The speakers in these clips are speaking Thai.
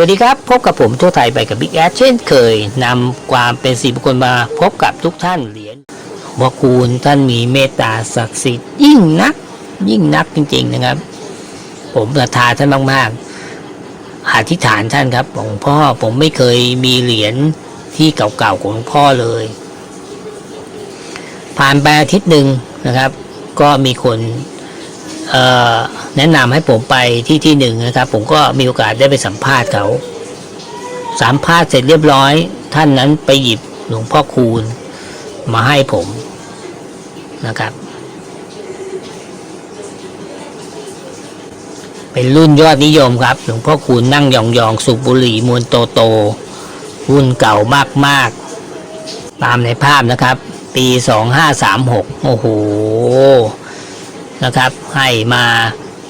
วัสดีครับ พบกับผมทั่วไทยไปกับบิ๊กแอดเช่นเคยนำความเป็นสีบุคคลมาพบกับทุกท่านเหรียญวคูณท่านมีเมตตาศักดิ์สิทธิ์ยิ่งนัก ยิ่งนักจริง ๆนะครับ ผมศรัทธาท่านมากๆอธิษฐานท่านครับหลวงพ่อผมไม่เคยมีเหรียญที่เก่าๆของหลวงพ่อเลย ผ่านไปอาทิตย์หนึ่งนะครับ ก็มีคน แนะนำให้ผมไปที่ที่หนึ่งนะครับ ผมก็มีโอกาสได้ไปสัมภาษณ์เขา สัมภาษณ์เสร็จเรียบร้อย ท่านนั้นไปหยิบหลวงพ่อคูณมาให้ผมนะครับ เป็นรุ่นยอดนิยมครับ หลวงพ่อคูณนั่งยองๆ สูบบุหรี่มวนโตโตรุ่นเก่ามากๆ ตามในภาพนะครับ ปี 2536 โอ้โห นะครับ ให้มา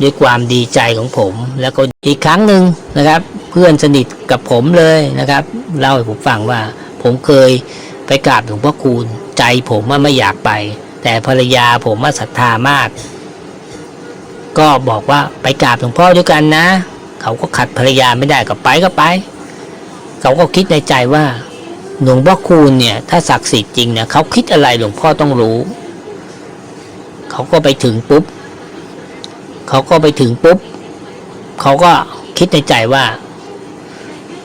ด้วยความดีใจของผม แล้วก็อีกครั้งหนึ่งนะครับ เพื่อนสนิทกับผมเลยนะครับเล่าให้ผมฟังว่าผมเคยไปกราบหลวงพ่อคูณใจผมว่าไม่อยากไป แต่ภรรยาผมว่าศรัทธามาก ก็บอกว่าไปกราบหลวงพ่อด้วยกันนะ เขาก็ขัดภรรยาไม่ได้ก็ไปก็ไป เขาก็คิดในใจว่าหลวงพ่อคูณเนี่ยถ้าศักดิ์สิทธิ์จริงเนี่ยเขาคิดอะไรหลวงพ่อต้องรู้ เขาก็ไปถึงปุ๊บเขาก็ไปถึงปุ๊บเขาก็คิดในใจว่า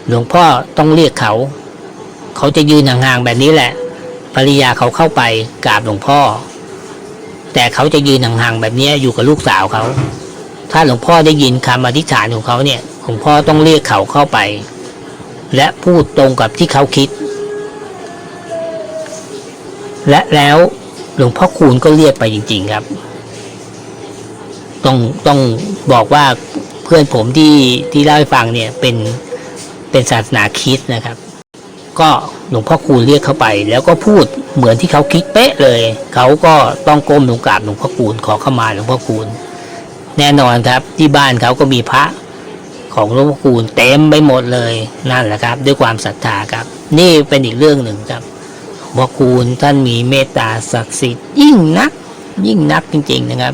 หลวงพ่อต้องเรียกเขา เขาจะยืนห่างๆแบบนี้แหละ ภรรยาเขาเข้าไปกราบหลวงพ่อ แต่เขาจะยืนห่างๆแบบนี้อยู่กับลูกสาวเขา ถ้าหลวงพ่อได้ยินคำอธิษฐานของเขาเนี่ยหลวงพ่อต้องเรียกเขาเข้าไป และพูดตรงกับที่เขาคิด และแล้ว หลวงพ่อคูณก็เรียกไปจริง ๆ ครับ ต้องต้องบอกว่าเพื่อนผมที่ที่เล่าให้ฟังเนี่ยเป็นเป็นศาสนาคริสต์นะครับ ก็หลวงพ่อคูณเรียกเข้าไป แล้วก็พูดเหมือนที่เขาคิดเป๊ะเลย เขาก็ต้องก้มลงกราบหลวงพ่อคูณขอเข้ามาหลวงพ่อคูณแน่นอนครับ ที่บ้านเขาก็มีพระของหลวงพ่อคูณเต็มไปหมดเลยนั่นแหละครับ ด้วยความศรัทธาครับ นี่เป็นอีกเรื่องหนึ่งครับ วงพ่อคูณท่านมีเมตตาศักดิ์สิทธิ์ยิ่งนัก ยิ่งนักจริง ๆ นะครับ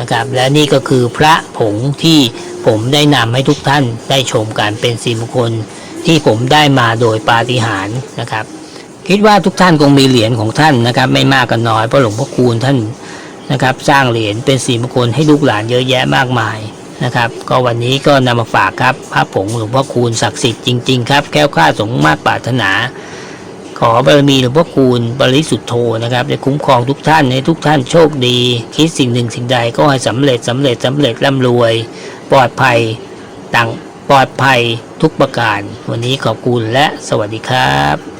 นะครับและนี่ก็คือพระผงที่ผมได้นำให้ทุกท่านได้ชมการเป็นสีมงคลที่ผมได้มาโดยปาฏิหาริย์นะครับ คิดว่าทุกท่านคงมีเหรียญของท่านนะครับ ไม่มากก็น้อยเพราะหลวงพ่อคูณท่าน นะครับ สร้างเหรียญเป็นสีมงคลให้ลูกหลานเยอะแยะมากมายนะครับ ก็วันนี้ก็นำมาฝากครับพระผงหลวงพ่อคูณศักดิ์สิทธิ์จริงๆครับแก้วคลาสงฆ์มากปรารถนา ขอบารมีหลวงพ่อคูณบริสุทธโธนะครับได้คุ้มครองทุกท่านให้ทุกท่านโชคดี คิดสิ่งหนึ่งสิ่งใดก็ให้สำเร็จสำเร็จสำเร็จร่ำรวย ปลอดภัยต่างปลอดภัยทุกประการ วันนี้ขอบคุณและสวัสดีครับ